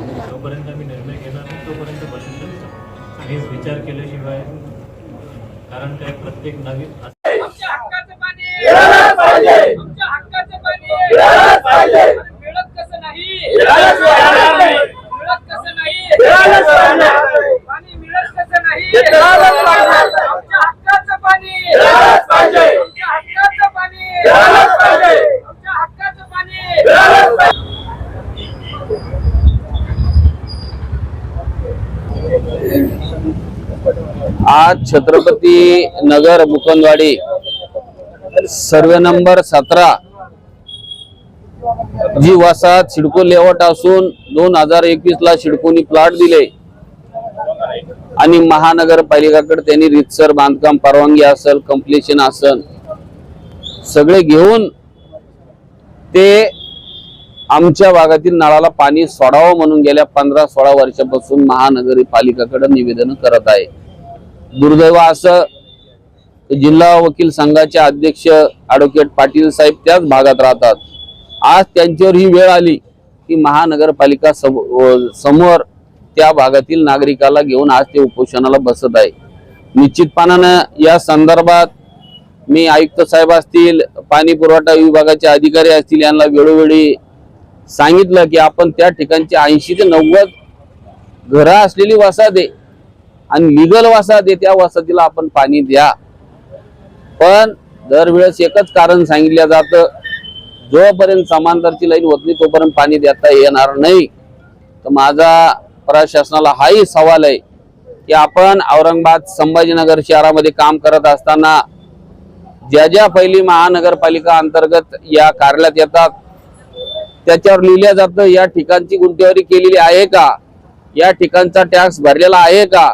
जोपर्यंत आम्ही निर्णय घेणार नाही तोपर्यंत बसू शकतो हेच विचार केल्याशिवाय कारण काय प्रत्येक नवीन पाणी मिळत कसं नाही मिळत कसं नाही पाणी मिळत कसं नाही आमच्या हक्काचं पाणी आमच्या हक्काचं पाणी आमच्या हक्काचं पाणी आज छत्रपती नगर मुकुंदवाडी सर्वे नंबर सतरा जी वसाहत सिडको लेआउट असून दोन हजार एकवीस ला सिडकोनी प्लॉट दिले. आणि महानगरपालिकाकडे त्यांनी रितसर बांधकाम परवानगी असेल कम्प्लिशन असेल सगळे घेऊन ते आमच्या भागातील नळाला पाणी सोडावं म्हणून गेल्या पंधरा सोळा वर्षापासून महानगरपालिकाकडे निवेदन करत आहे. दुर्दैव असं जिल्हा वकील संघाचे अध्यक्ष ॲडव्होकेट पाटील साहेब त्याच भागात राहतात. आज त्यांच्यावर ही वेळ आली की महानगरपालिका सम- समोर त्या भागातील नागरिकाला घेऊन आज ते उपोषणाला बसत आहे. निश्चितपणानं या संदर्भात मी आयुक्त साहेब असतील पाणी पुरवठा विभागाचे अधिकारी असतील यांना वेळोवेळी सांगितलं की आपण त्या ठिकाणची ऐंशी ते नव्वद घरं असलेली वसाहत आहे. आणि लिगल वसाहत आहे त्या वसाहतीला आपण पाणी द्या. पण दरवेळेस एकच कारण सांगितलं जातं जोपर्यंत समांतरची लाईन होत नाही तोपर्यंत पाणी देता येणार नाही. तर माझा प्रशासनाला हाही सवाल आहे की आपण औरंगाबाद संभाजीनगर शहरामध्ये काम करत असताना ज्या ज्या पहिली महानगरपालिका अंतर्गत या कार्यालयात येतात त्याच्यावर लिहिल्या जातं या ठिकाणची गुंठेवारी केलेली आहे का? या ठिकाणचा टॅक्स भरलेला आहे का?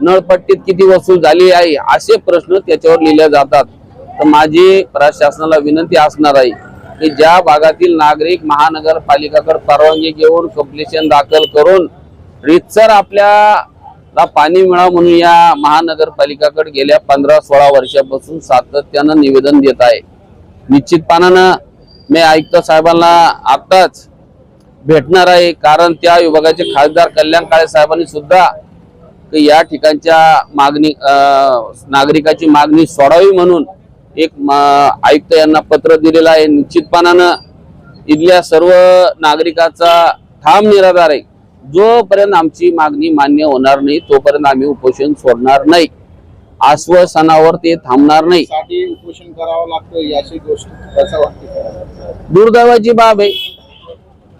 नळपट्टीत किती वसूल झाली आहे असे प्रश्न त्याच्यावर लिहिले जातात. तर माझी प्रशासनाला विनंती असणार आहे की ज्या भागातील नागरिक महानगरपालिकाकडे परवानगी घेऊन कम्प्लिशन दाखल करून रितसर आपल्याला पाणी मिळावं म्हणून या महानगरपालिकाकडे गेल्या पंधरा सोळा वर्षापासून सातत्यानं निवेदन देत आहे. निश्चितपणानं मी आयुक्त साहेबांना आत्ताच भेटणार आहे कारण त्या विभागाचे खासदार कल्याण काळे साहेबांनी सुद्धा की या ठिकाणच्या मागणी नागरिकाची मागणी सोडावी म्हणून एक आयुक्त यांना पत्र दिलेलं आहे. निश्चितपणानं इथल्या सर्व नागरिकाचा ठाम निराधार आहे. जोपर्यंत आमची मागणी मान्य होणार नाही तोपर्यंत आम्ही उपोषण सोडणार नाही. आश्वासनावर ते थांबणार नाही. उपोषण करावं लागतं याची गोष्ट दुर्दैवाची बाब आहे.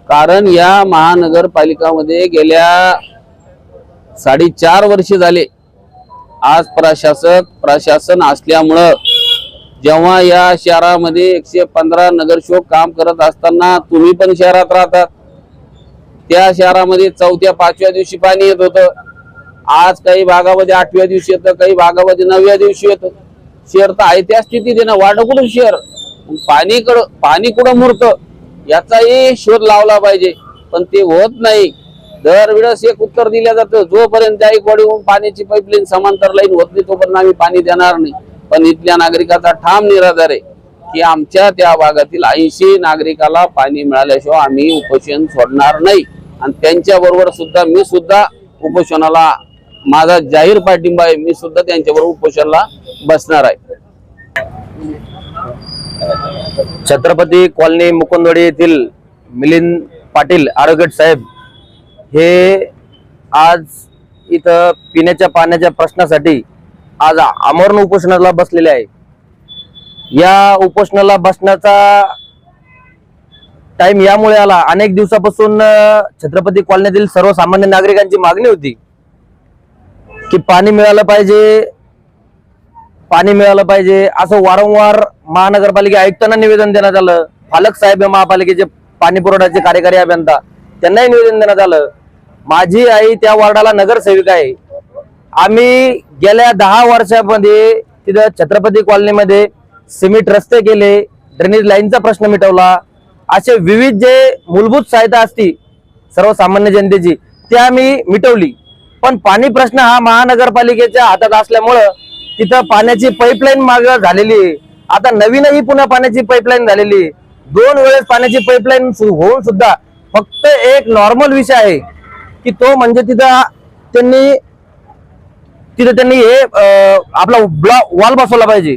कारण या महानगरपालिकामध्ये गेल्या साडेचार वर्ष झाले. आज प्रशासक प्रशासन असल्यामुळं जेव्हा या शहरामध्ये एकशे पंधरा नगरसेवक काम करत असताना तुम्ही पण शहरात राहतात त्या शहरामध्ये चौथ्या पाचव्या दिवशी पाणी येत होतं. आज काही भागामध्ये आठव्या दिवशी येतं काही भागामध्ये नवव्या दिवशी येतं. शहर तर आहे त्या स्थितीत येणं वाढ कुठून शहर. पाणी कडं पाणी कुठं मुरतं? याचाही शोध लावला पाहिजे. पण ते होत नाही. दरवेळेस एक उत्तर दिलं जातं जोपर्यंत जाईकवाडीहून पाण्याची पाईपलाईन समांतर लाईन होत नाही तोपर्यंत आम्ही पाणी देणार नाही. पण इथल्या नागरिकाचा ठाम निराधार आहे की आमच्या त्या भागातील ऐंशी नागरिकाला पाणी मिळाल्याशिवाय आम्ही उपोषण सोडणार नाही. आणि त्यांच्या बरोबर सुद्धा मी सुद्धा उपोषणाला माझा जाहीर पाठिंबा आहे मी सुद्धा त्यांच्याबरोबर उपोषणाला बसणार आहे. छत्रपती कॉलनी मुकुंदवाडी येथील मिलिंद पाटील आरोग्य साहेब हे आज इथं पिण्याच्या पाण्याच्या प्रश्नासाठी आज आमरण उपोषणाला बसलेले आहे. या उपोषणाला बसण्याचा टाइम यामुळे आला. अनेक दिवसापासून छत्रपती कॉलनीतील सर्वसामान्य नागरिकांची मागणी होती की पाणी मिळालं पाहिजे पाणी मिळालं पाहिजे असं वारंवार महानगरपालिका आयुक्तांना निवेदन देण्यात आलं. पालक साहेब महापालिकेचे पाणी पुरवठ्याचे कार्यकारी अभियंता त्यांनाही निवेदन देण्यात आलं. माझी आई त्या वार्डाला नगरसेविका आहे. आम्ही गेल्या दहा वर्षामध्ये तिथं छत्रपती कॉलनीमध्ये सिमेंट रस्ते केले ड्रेनेज लाईनचा प्रश्न मिटवला. असे विविध जे मूलभूत सहायता असती सर्वसामान्य जनतेची ते आम्ही मिटवली. पण पाणी प्रश्न हा महानगरपालिकेच्या हातात असल्यामुळं तिथं पाण्याची पाईपलाईन माग झालेली आता नवीनही पुन्हा पाण्याची पाईपलाईन झालेली आहे. दोन वेळेस पाण्याची पाईपलाईन होऊन सुद्धा फक्त एक नॉर्मल विषय आहे. की तो म्हणजे तिथं त्यांनी तिथं त्यांनी हे आपला ब्लॉक वॉल बसवला पाहिजे.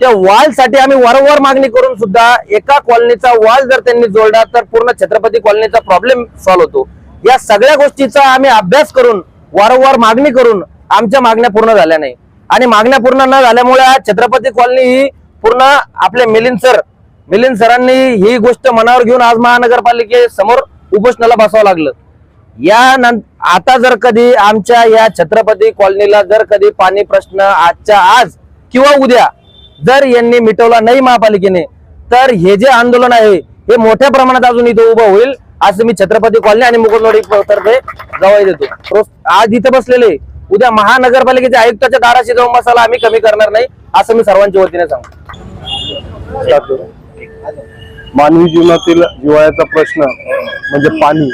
त्या वॉलसाठी आम्ही वारंवार मागणी करून सुद्धा एका कॉलनीचा वॉल जर त्यांनी जोडला तर पूर्ण छत्रपती कॉलनीचा प्रॉब्लेम सॉल्व्ह होतो. या सगळ्या गोष्टीचा आम्ही अभ्यास करून वारंवार मागणी करून आमच्या मागण्या पूर्ण झाल्या नाही. आणि मागण्या पूर्ण न झाल्यामुळे आज छत्रपती कॉलनी ही पूर्ण आपले मिलिंद सर मिलिंद सरांनी ही गोष्ट मनावर घेऊन आज महानगरपालिकेसमोर उपोषणाला बसावं लागलं. या आता जर कधी आमच्या या छत्रपती कॉलनीला जर कधी पाणी प्रश्न आजच्या आज किंवा उद्या जर यांनी मिटवला नाही महापालिकेने तर हे जे आंदोलन आहे हे मोठ्या प्रमाणात अजून इथं उभं होईल असं मी छत्रपती कॉलनी आणि मुकुंदवाडी तर्फे गवाही देतो. आज इथं बसलेले उद्या महानगरपालिकेच्या आयुक्ताच्या दाराशी जाऊन बसायला आम्ही कमी करणार नाही असं मी सर्वांच्या वतीने सांगतो. मानवी जीवनातील जिवाळ्याचा प्रश्न म्हणजे पाणी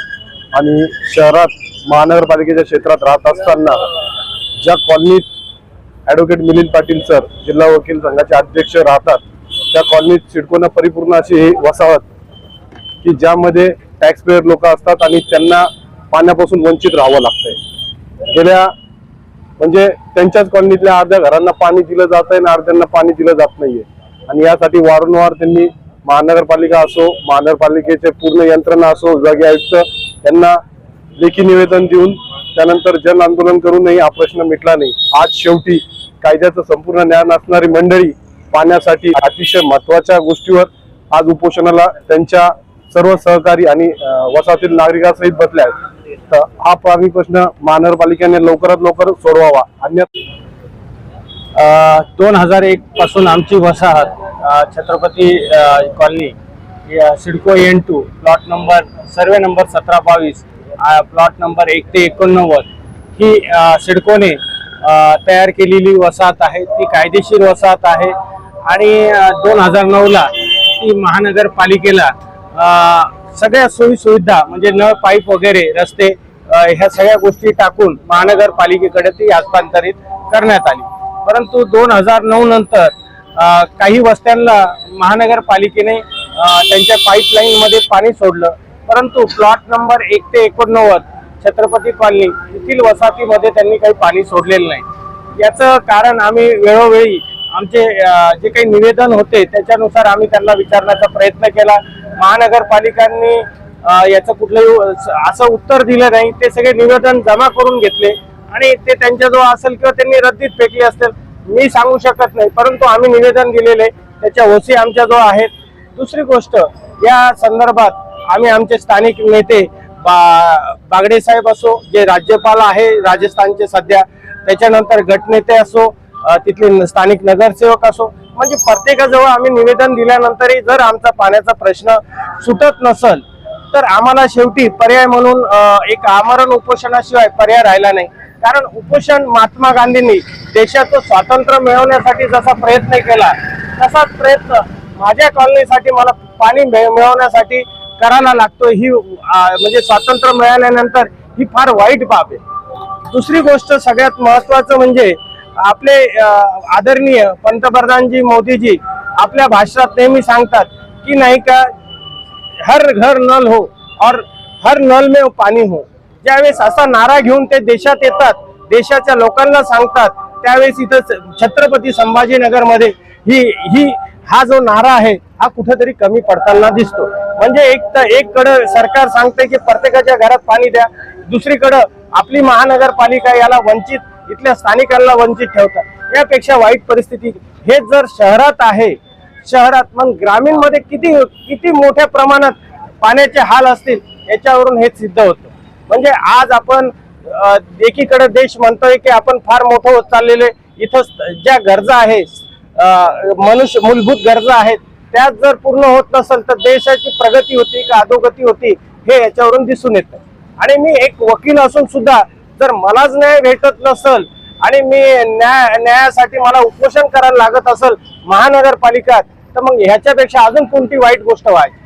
आणि शहरात महानगरपालिकेच्या क्षेत्रात राहत असताना ज्या कॉलनीत ॲडव्होकेट मिलिंद पाटील सर जिल्हा वकील संघाचे अध्यक्ष राहतात त्या कॉलनीत सिडकोनं परिपूर्ण अशी ही वसाहत की ज्यामध्ये टॅक्सपेअर लोक असतात आणि त्यांना पाण्यापासून वंचित राहावं लागतंय. गेल्या म्हणजे त्यांच्याच कॉलनीतल्या अर्ध्या घरांना पाणी दिलं जात आहे आणि अर्ध्यांना पाणी दिलं जात नाहीये. आणि यासाठी वारंवार त्यांनी महानगरपालिका असो महानगरपालिकेचे पूर्ण यंत्रणा असो विभागीय आयुक्त त्यांना लेखी निवेदन देऊन त्यानंतर जन आंदोलन करूनही हा प्रश्न मिटला नाही. आज शेवटी कायद्याचं संपूर्ण ज्ञान असणारी मंडळी पाण्यासाठी अतिशय महत्त्वाच्या गोष्टीवर आज उपोषणाला त्यांच्या सर्व सहकारी आणि वसाहतील नागरिकांसहित बसल्या आहेत. तर हा प्राणी प्रश्न महानगरपालिकेने लवकरात लवकर सोडवावा. अन्य दोन हजार एक पासून आमची वसाहत Chhatrapati colony CIDCO N two plot number survey number सतरा बावीस प्लॉट नंबर एक ते एकोणनव्वद. ही सिडकोने तयार केलेली वसाहत आहे. ती कायदेशीर वसाहत आहे. आणि दोन हजार नऊला ती महानगरपालिकेला सगळ्या सोयीसुविधा म्हणजे नळ पाईप वगैरे रस्ते ह्या सगळ्या गोष्टी टाकून महानगरपालिकेकडे ती हस्तांतरित करण्यात आली. परंतु दोन हजार नऊ नंतर काही वस्त्यांना महानगरपालिकेने त्यांच्या पाईपलाईन मध्ये पाणी सोडलं. परंतु प्लॉट नंबर एक ते एकोणनव्वद छत्रपती कॉलनी येथील वसाहतीमध्ये त्यांनी काही पाणी सोडलेलं नाही. याचं कारण आम्ही वेळोवेळी आमचे जे काही निवेदन होते त्याच्यानुसार आम्ही त्यांना विचारण्याचा प्रयत्न केला. महानगरपालिकांनी याचं कुठलंही असं उत्तर दिलं नाही. ते सगळे निवेदन जमा करून घेतले. आणि ते त्यांच्याजवळ असेल किंवा त्यांनी रद्दीत फेकले असेल मी सांगू शकत नाही. परंतु आम्ही निवेदन दिलेले. त्याच्या ओसी आमच्याजवळ आहेत. दुसरी गोष्ट या संदर्भात आम्ही आमचे स्थानिक नेते बा बागडे साहेब असो जे राज्यपाल आहे राजस्थानचे सध्या त्याच्यानंतर गटनेते असो तिथले स्थानिक नगरसेवक असो म्हणजे प्रत्येकाजवळ आम्ही निवेदन दिल्यानंतरही जर आमचा पाण्याचा प्रश्न सुटत नसल तर आम्हाला शेवटी पर्याय म्हणून एक आमरण उपोषणाशिवाय पर्याय राहिला नाही. कारण उपोषण महात्मा गांधींनी देशाचं स्वातंत्र्य मिळवण्यासाठी जसा प्रयत्न केला तसाच प्रयत्न माझ्या कॉलनीसाठी मला पाणी मिळ- मिळवण्यासाठी करायला लागतो ही म्हणजे स्वातंत्र्य मिळाल्यानंतर ही फार वाईट बाब आहे. दुसरी गोष्ट सगळ्यात महत्वाचं म्हणजे आपले आदरणीय पंतप्रधानजी मोदीजी आपल्या भाषणात नेहमी सांगतात की नाही का हर घर नल हो और हर नल में पाणी हो. ज्यावेळेस असा नारा घेऊन ते देशात येतात देशाच्या लोकांना सांगतात त्यावेळेस इथं छत्रपती संभाजीनगरमध्ये ही ही हा जो नारा आहे हा कुठेतरी कमी पडताना दिसतो. म्हणजे एक तर एक कडं सरकार सांगते की प्रत्येकाच्या घरात पाणी द्या दुसरीकडं आपली महानगरपालिका याला वंचित इथल्या स्थानिकांना वंचित ठेवतात. यापेक्षा वाईट परिस्थिती. हे जर शहरात आहे शहरात मग ग्रामीणमध्ये किती किती मोठ्या प्रमाणात पाण्याचे हाल असतील याच्यावरून हे सिद्ध होतं. म्हणजे आज आपण एकीकडे देश म्हणतोय की आपण फार मोठं होत चाललेले इथं ज्या गरजा आहे मनुष्य मूलभूत गरजा आहेत. त्याच जर पूर्ण होत नसेल तर देशाची प्रगती होती का अधोगती होती हे याच्यावरून दिसून येतं. आणि मी एक वकील असून सुद्धा जर मलाच न्याय भेटत नसल आणि मी न्याय न्यायासाठी मला उपोषण करायला लागत असेल महानगरपालिका तर मग ह्याच्यापेक्षा अजून कोणती वाईट गोष्ट व्हायची?